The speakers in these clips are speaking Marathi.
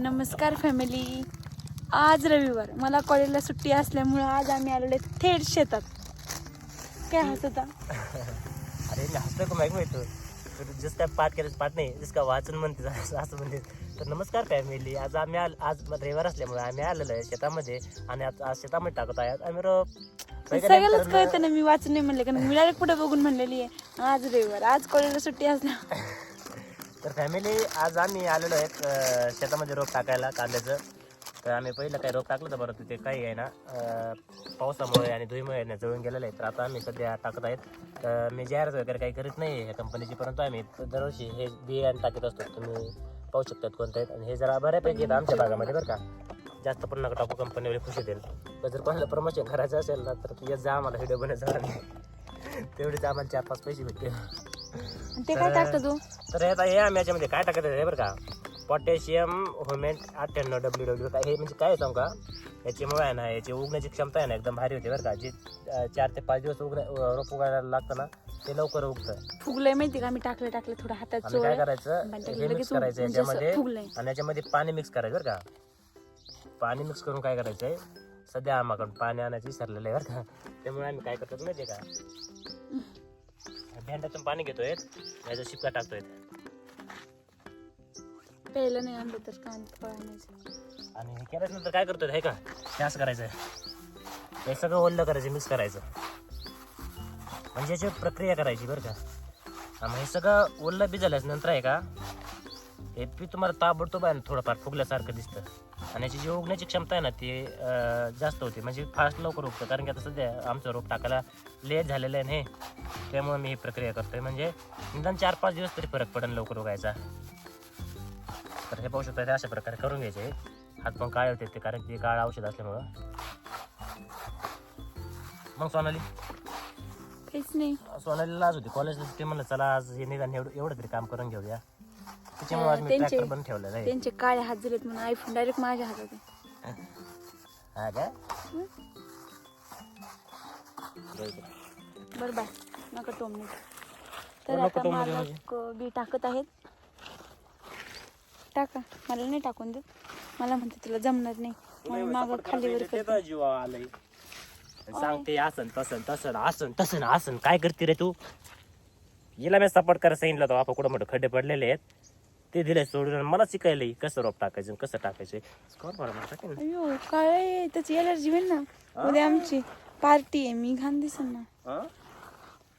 नमस्कार फॅमिली आज रविवार. मला कॉलेजला सुट्टी असल्यामुळं आज आम्ही आलेलो आहे थेट शेतात. काय हसता अरे हसतोय का माहीत जस काय पाठ केलं पाठ नाही. जस का वाचन म्हणते असं म्हणते तर नमस्कार फॅमिली आज आम्ही आल आज रविवार असल्यामुळे आम्ही आलेलो आहे शेतामध्ये आणि आज आज शेतामध्ये टाकत आहे. आम्ही सगळ्यालाच कळतं ना मी वाचून नाही म्हणले. कारण मी डायरेक्ट पुढे बघून म्हणलेली आहे आज रविवार. आज कॉलेजला सुट्टी असल्या तर फॅमिली आज आम्ही आलेलो आहेत अं, शेतामध्ये रोप टाकायला कांद्याचं. तर आम्ही पहिलं काही रोप टाकलं होतं बरं ते काही आहे ना पावसामुळे आणि धुईमुळे ना जळून गेलेलं आहे. तर आता आम्ही सध्या टाकत आहेत. तर मी जाहिरात वगैरे काही करीत नाही ह्या कंपनीची परंतु आम्ही दरवर्षी हे बियाणे टाकत असतो. तुम्ही पाहू शकतात कोणते आहेत. आणि हे जरा बऱ्यापैकी आहेत आमच्या भागामध्ये बरं का. जास्त पण नका टाकू कंपनीवाले खुशी देईल. तर जर कोणाला प्रमोशन करायचं असेल ना तर येत जा आम्हाला व्हिडिओ बनवायचा नाही तेवढेच आम्हाला चार पाच पैसे भेटतील. आणि ते काय टाकतं तू? तर आता हे आम्ही याच्यामध्ये काय टाकत आहे बरं का? पोटॅशियम होमेंट अठ्ठ्याण्णव डब्ल्यू डब्ल्यू काय हे म्हणजे काय सांगू का? याच्यामुळे आहे ना याची उगण्याची क्षमता आहे ना एकदम भारी होते बरं का? जे चार ते पाच दिवस उगण्या रोप उगायला लागतं ना ते लवकर उगतं. फुगलंय माहिती का? मी टाकलं टाकलं थोडं हातात काय करायचं? पण हे मिक्स करायचं म्हणजे याच्यामध्ये फुगलंय. आणि याच्यामध्ये पाणी मिक्स करायचं बरं का? पाणी मिक्स करून काय करायचं आहे सध्या आम्हाकडून पाणी आणायचं विसरलेलं आहे बरं का? त्यामुळे आम्ही काय करतो माहिती आहे का? भेंड्यातून पाणी घेतोय याचा शिपका टाकतोय. प्यायला नाही आणलं तर आणायचं आणि हे केल्यानंतर काय करतोय हे का? हे असं करायचं हे सगळं ओल्लं करायचं मिक्स करायचं. म्हणजे याची प्रक्रिया करायची बरं का. आणि हे सगळं ओल्लं बी झाल्याच नंतर आहे का हे बी तुम्हाला ताबडतोब आहे ना थोडंफार फुगल्यासारखं दिसतं. आणि याची जी उगण्याची क्षमता आहे ना ती जास्त होते. म्हणजे फास्ट लवकर उगतं. कारण की आता सध्या आमचं रोप टाकायला लेट झालेलं आहे ना हे. त्यामुळे मी ही प्रक्रिया करतोय. म्हणजे निदान चार पाच दिवस तरी फरक पडेल लवकर उगायचा. तर हे पाहू शकता हे अशा प्रकारे करून घ्यायचे. हात पण काळे होते ते कारण की ते काळ औषध असल्यामुळं. मग सोनाली? काहीच नाही. सोनालीला आज होती. कॉलेजला ते म्हणलं चला आज हे निदान एवढं एवढं तरी काम करून घेऊया. त्याच्यामुळे आज मी त्यांचे- ट्रॅक्टर पण ठेवलेला आहे. त्यांचे काळे हात झालेत म्हणून आयफोन डायरेक्ट माझ्या हातात आहे. हा का? बरं बाय. नका टोमणे. तर नको आता मालक बी टाकत आहेत. टाका. मला नाही टाकून देत. मला म्हणते तुला जमणार नाही. म्हणून मागं खालीवर करते. जीव आलंय. सांगते आसन तसन तसन आसन तसन आसन. काय करते रे तू? हिला मी सपोर्ट करायला सांगितलं होतं आपण कुठं मोठं खड्डे पडलेले आहेत. ते दिले सोडून मला शिकायला कसं रोप टाकायचं आणि कसं टाकायचं? स्कोर बरं मला टाकेल ना. अयो काय त्याची एलर्जी होईल ना. उद्या आमची पार्टी आहे. मी घाण दिसन ना. हा?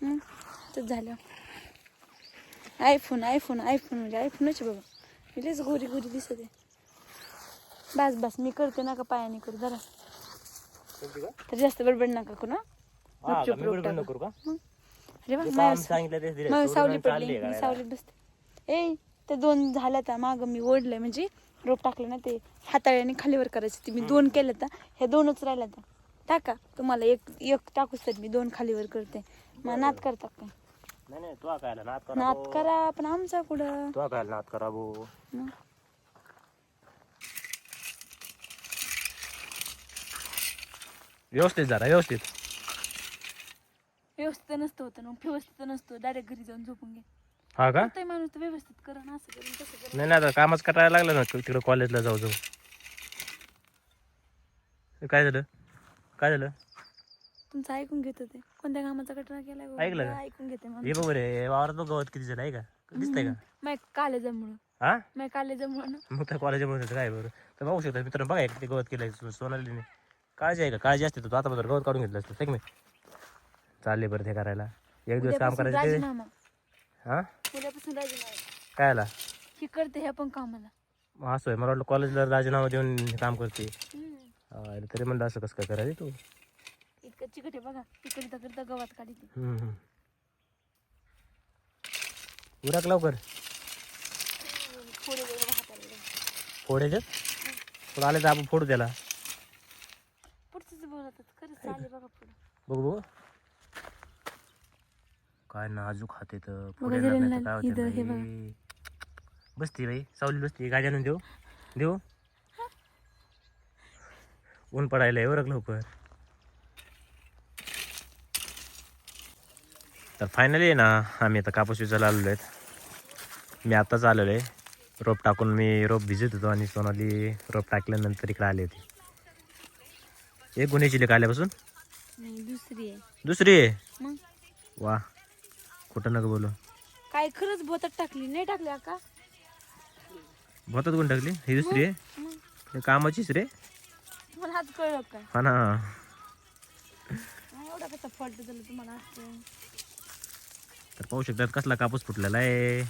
हं, तर झालं. आयफोन आयफोन आयफोन म्हणजे आयफोनच आहे बाबा. मी लयच गोरी गोरी दिसत. आहे बस बस. मी करते नका पायाने करू. जरा. का? तर जास्त बडबड नका करू ना हा का? मी रोप बडबड टाका. नको करू का? अरे वा जे माझ्या काम सांगितलं तेच दिलं मग सोडून सावली आणि पडली चालली मी करायला. सावलीत बसते. ए ते दोन झाल्या तर माग मी ओढलंय म्हणजे रोप टाकलं ना ते हाताळ्याने खालीवर करायचं ते मी दोन केलं तर हे दोनच राहिल्या तर टाका तुम्हाला एक एक टाकूच तर मी दोन खालीवर करते. मग नात करता काय? नाही नाही तू काय नात करा नात भाऊ. करा पण आमचा कुठं? तू नात करा भाऊ. व्यवस्थित जरा व्यवस्थित. व्यवस्थित नसतं होतं ना व्यवस्थित नसतो डायरेक्ट घरी जाऊन झोपून घे. हा का? ते माणूस तर व्यवस्थित करा ना असं करून तसं करा नाही नाही आता कामच करायला लागलं ना तिकडे कॉलेजला जाऊ जाऊ. हे काय झालं? काय झालं? तुमचं ऐकून घेत होते कोणत्या कामाचा कटरा केलाय बाबा? ऐकलं का? ऐकून घेते हे बघ रे वावरात बघ गवत किती झालं आहे का? दिसतंय का? मग कालेजामुळं. हा? मग कालेजामुळं ना? मग त्या कॉलेजमध्ये काय बरं? तर बघू शकता मित्रांनो बघा किती गवत केलंय सोनालीने. काळजी आहे का? काळजी असते तू आता बरोबर गवत काढून घेतलं असतं ठीक मी? चालले बरं ते करायला. एक दिवस काम उद्यापासून करायचं ते. हा? उद्यापासून राजीनामा काय आला ही करते ह्या पण कामाला. असं आहे मला वाटलं कॉलेजला राजीनामा देऊन काम करते. हम्म. हा, अरे तरी म्हणलं असं कसं काय करायचं तू? इतकं चिकट आहे बघा तिकडे करता गवत काढी ती हम्म, हम्म. उरक लवकर. थोडे वेळ हाताला लागेल. आले तर आपण फोडू त्याला. पुढचंच बोलतात खरंच चालले बघा पुढे. बघू बघू. काय नाजूक हात येत बघा जरा ना, इथं हे बघा. बसती बाई सावली बसती. गाडी आणून देऊ. देऊ. ऊन पडायला एवढं लवकर. तर फायनली आहे ना आम्ही आता कापूस विचारायला आलेलो आहेत. मी आत्ताच आलेलो आहे. रोप टाकून मी रोप भिजत होतो आणि सोनाली रोप टाकल्यानंतर इकडे आले होते. एक गुन्हे चिले आल्यापासून? नाही दुसरी आहे. दुसरी आहे? मग? वा. कुठं नका बोलू. काय खरंच भोतात टाकली नाही टाकली का? भोतात कोण टाकली? ही दुसरी आहे? कामाचीच रे. कळलं काय हा ना. एवढा कसा फॉल्ट झाला तुम्हाला तर पाहू शकतात कसला कापूस फुटलेला आहे.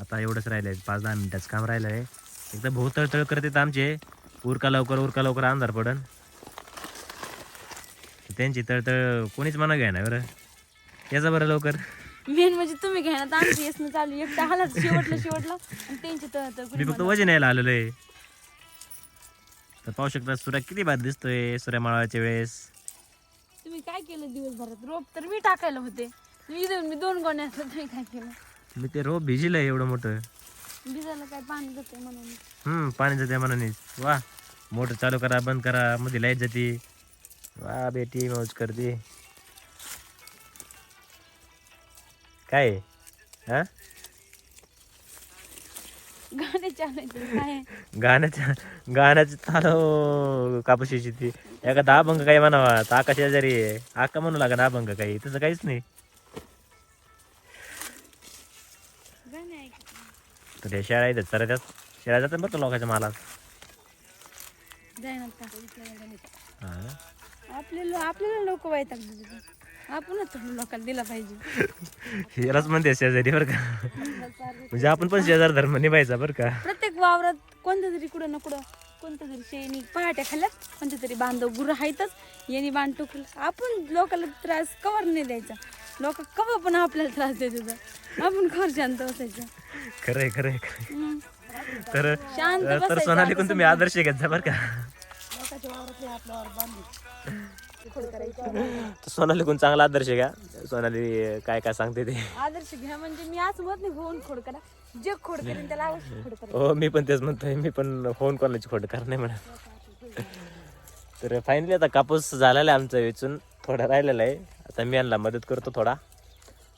आता एवढंच राहिलं आहे पाच दहा मिनिटाचं काम राहिलं आहे एकदा भाऊ तळतळ करतात आमचे. उरका लवकर उरका लवकर अंधार पडन. त्यांची तळतळ कोणीच मना घ्या ना बरं. याचा बरं लवकर. मेन म्हणजे तुम्ही घ्या ना आमची येसनं चालू एकटा हाला शेवटलं शेवटलं. आणि त्यांची तर तर मी फक्त. वजन यायला आलेलो आहे तर पाहू शकता सूर्य किती बाद दिसतोय सूर्य माळाच्या वेळेस. तुम्ही काय केलं दिवसभरात? रोप तर मी टाकायला होते. मी दोन गोण्या असतात तुम्ही काय केलं? मी ते रोप भिजिलं एवढं मोठं. भिजायला काय पाणी जाते म्हणून. हम्म पाणी जाते मनाने वा मोटर चालू करा बंद करा मध्ये लाइट जाते. वा बेटी मौज करते. काय? हा? काय? गाण्याच्या गाण्याची ताल कापूशीची ती एका दहा भंग काही म्हणावा तर आकाश शेजारी आहे. आका म्हणू लागा दहा भंग काही. तसं काहीच नाही. तर हे शाळा येतात सर त्यात शाळा जातात बरं का लोकांच्या मालात. आपल्याला आपल्याला लोक देतात. आपणच लोकांना दिला पाहिजे. यालाच म्हणते शेजारी बरं का. म्हणजे आपण पण शेजार धर्म निभायचा बरं का. प्रत्येक वावरात कोणत्या तरी कुठं ना कुठं कोणत्या तरी शेणी पहाट्या खाल्ल्यात कोणत्या तरी बांधव गुरं आहेतच यांनी बांध टोकलं. आपण लोकांना त्रास कवर नाही द्यायचा. लोक कवा पण आपल्याला त्रास देत होतं. आपण खर शांत बसायचं. खरंय खरंय. तर शांत तर सोनाली कोण तुम्ही आदर्श घेत जा बरं का. सोनाली कोण चांगला आदर्श आहे का सोनाली काय काय सांगते ते. आदर्श घ्या म्हणजे मी असं म्हणत नाही होऊन खोड करा. जे खोड करेन त्याला खोड करा. हो मी पण तेच म्हणतोय. मी पण फोन कोणाची खोट कर नाही म्हणत तर फायनली आता कापूस झालेला आहे आमचा वेचून. थोडा राहिलेला आहे. आता मी यांना मदत करतो थोडा.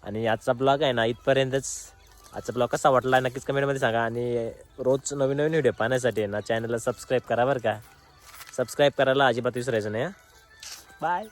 आणि आजचा ब्लॉग आहे ना इथपर्यंतच. आजचा ब्लॉग कसा वाटला नक्कीच कमेंटमध्ये सांगा. आणि रोज नवीन नवीन व्हिडिओ पाहण्यासाठी ना चॅनलला सबस्क्राईब करा बरं का. सबस्क्राईब करायला अजिबात विसरायचं नाही बाय